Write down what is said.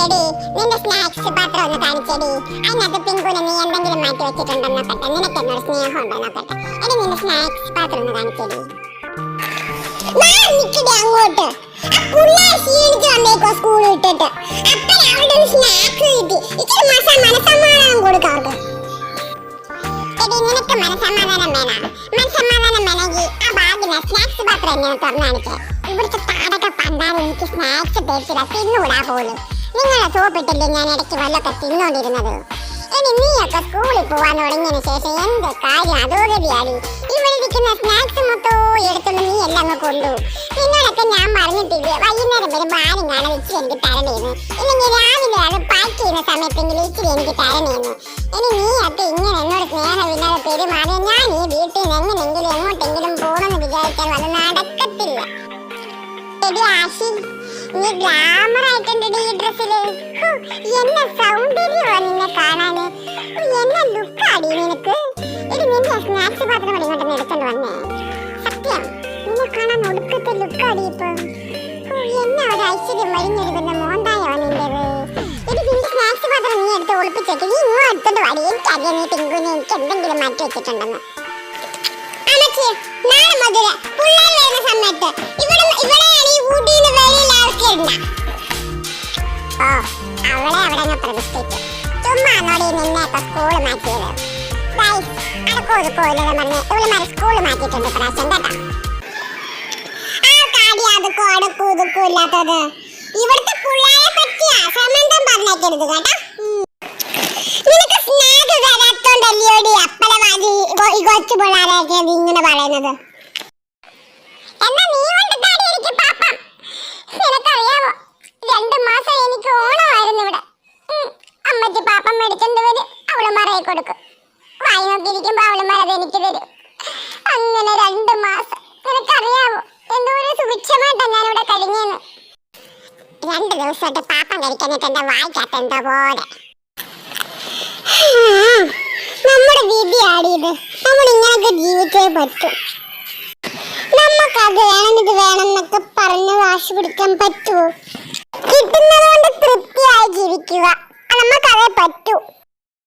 എടി നിന്റെ സ്നാക്സ് പാത്രം ഒന്ന് കാണിച്ചെടി അതിനകത്ത് പിങ്കുനെ നീ എന്തെങ്കിലും മാറ്റി വെച്ചിട്ടുണ്ടോ നോക്കട്ടെ നിനക്ക് എന്നോട് സ്നേഹം ഉണ്ടോ നോക്കട്ടെ അങ്ങോട്ട്. സ്കൂൾ വിട്ടിട്ട്. അപ്പൻ അവിടെ സ്നാക്സ് കിട്ടി. ഇച്ചിരി മാസം മനസമാധാനം കൊടുക്കാം അവർക്ക് എടി നിനക്ക് മനസമാധാനം വേണം? മനസമാധാനം വേണമെങ്കിൽ ആ ബാഗിലെ സ്നാക്സ് പാത്രം എന്നെ തുറന്നു കാണിക്കേ? ഇവിടുത്തെ താടൊക്കെ പണ്ടാണ് എനിക്ക് സ്നാക്സ് തേച്ചില്ല തിന്നുകൂടാ പോലും. നിങ്ങളെ സോപ്പിട്ടില്ലേ ഞാൻ ഇടയ്ക്ക് വല്ലൊക്കെ തിന്നോണ്ടിരുന്നത്? ഇനി നീയൊക്കെ സ്കൂളിൽ പോവാൻ തുടങ്ങിയതിന് ശേഷം എന്ത് കാര്യം? അതോഗതിയാടി. ഇവിടെ ഇരിക്കുന്ന സ്നാക്സ് മൊത്തവും എടുത്തുകൊണ്ട് നീ എല്ലാം അങ്ങ് കൊണ്ടു. നിങ്ങളൊക്കെ ഞാൻ പറഞ്ഞിട്ടില്ല? വൈകുന്നേരം വരുമ്പോൾ ആരും കാണാൻ ഇച്ചിരി എനിക്ക് തരണേന്ന് ഇല്ലെങ്കിൽ രാവിലെ അത് പാക്ക് ചെയ്യുന്ന സമയത്തെങ്കിലും ഇച്ചിരി എനിക്ക് തരണേന്ന് ഇനി നീ ഒക്കെ ഇങ്ങനെ എന്നോട് സ്നേഹമില്ലാതെ പെരുമാറി ഞാൻ ഈ വീട്ടിൽ നിന്ന് എങ്ങനെങ്കിലും എങ്ങോട്ടെങ്കിലും പോകണമെന്ന് വിചാരിച്ചാൽ അത് നടക്കത്തില്ല. എടി ആശി നീ ഗ്ലാമർ ആയിട്ടുണ്ടെടി ഈ ഡ്രസ്സിൽ എന്നെ സൗന്ദര്യമാണ് നിന്നെ കാണാന്. എന്നെ ലുക്കാടി നിനക്ക്. ഇത് നിന്റെ സ്നാക്സ് പാത്രം വന്നേ. സത്യം നിന്നെ കാണാൻ ഒടുക്കത്തെ ലുക്കാടി ഇപ്പം. എന്നെ ഒരു ഐശ്വര്യം വരിഞ്ഞൊരുക്കുന്ന മോന്തായോ നിന്റേത് ഇത് നിന്റെ സ്നാക്സ് പാത്രം നീ എടുത്ത് ഒളിപ്പിച്ചേക്ക്. നീ ഇങ്ങോട്ട് എടുത്തോണ്ട് വാടി. എനിക്കറിയാം നീ പിങ്കുനെ എനിക്ക് എന്തെങ്കിലും മാറ്റി വെച്ചിട്ടുണ്ടെന്ന്. നാളെ മുതൽ പിള്ളേർ വരുന്ന സമയത്ത് ഇവിടെ ഇവിടെയാണ് ഈ ഊട്ടിയിൽ വെളിയിൽ ആൾക്കാരുണ്ട. ഓ അവളെ അവിടെ അങ്ങ് പ്രതിഷ്ഠിച്ചു ചുമ്മാ നോടി നിന്നെയൊക്കെ സ്കൂൾ മാറ്റിയത്. ഒതുക്കോ ഇല്ലെന്ന് പറഞ്ഞ് ഇവളുമാരെ സ്കൂൾ മാറ്റിയിട്ടുണ്ട് പ്രാവശ്യം കേട്ടോ കാടി അതൊക്കെ അടക്കോ ഒതുക്കോ ഇല്ലാത്തത് ഇവിടുത്തെ പിള്ളേരെ പറ്റിയാ സംബന്ധം പറഞ്ഞേക്കരുത് കേട്ടോ. നിനക്ക് സ്നേഹ തരാത്തോണ്ടല്ലോടി അപ്പലവാദി ഇങ്ങനെ പറയുന്നത് എന്നാ നീ കൊണ്ടിട്ടാടി എനിക്ക് പാപ്പം നിനക്കറിയാമോ രണ്ട് മാസം എനിക്ക് ഓണമായിരുന്നു ഇവിടെ ഉം. അമ്മച്ചി പാപ്പം മേടിച്ചോണ്ട് വരും അവൾ മറയെ കൊടുക്കും വായി നോക്കിയിരിക്കുമ്പോ അവൾ മറത് എനിക്ക് തരും അങ്ങനെ രണ്ട് മാസം. നിനക്കറിയാമോ എന്തോരം സുഭിക്ഷമായിട്ടാ ഞാനിവിടെ കഴിഞ്ഞെന്ന്. രണ്ട് ദിവസമായിട്ട് പാപ്പം കഴിക്കാനായിട്ട് എന്റെ വായിക്കാത്ത പോലെ. നമ്മുടെ വിധി ആടിയത് നമ്മൾ ഇങ്ങനൊക്കെ ജീവിച്ചേ പറ്റും. നമുക്കത് വേണം ഇത് വേണം എന്നൊക്കെ പറഞ്ഞ് വാശി പിടിക്കാൻ പറ്റുമോ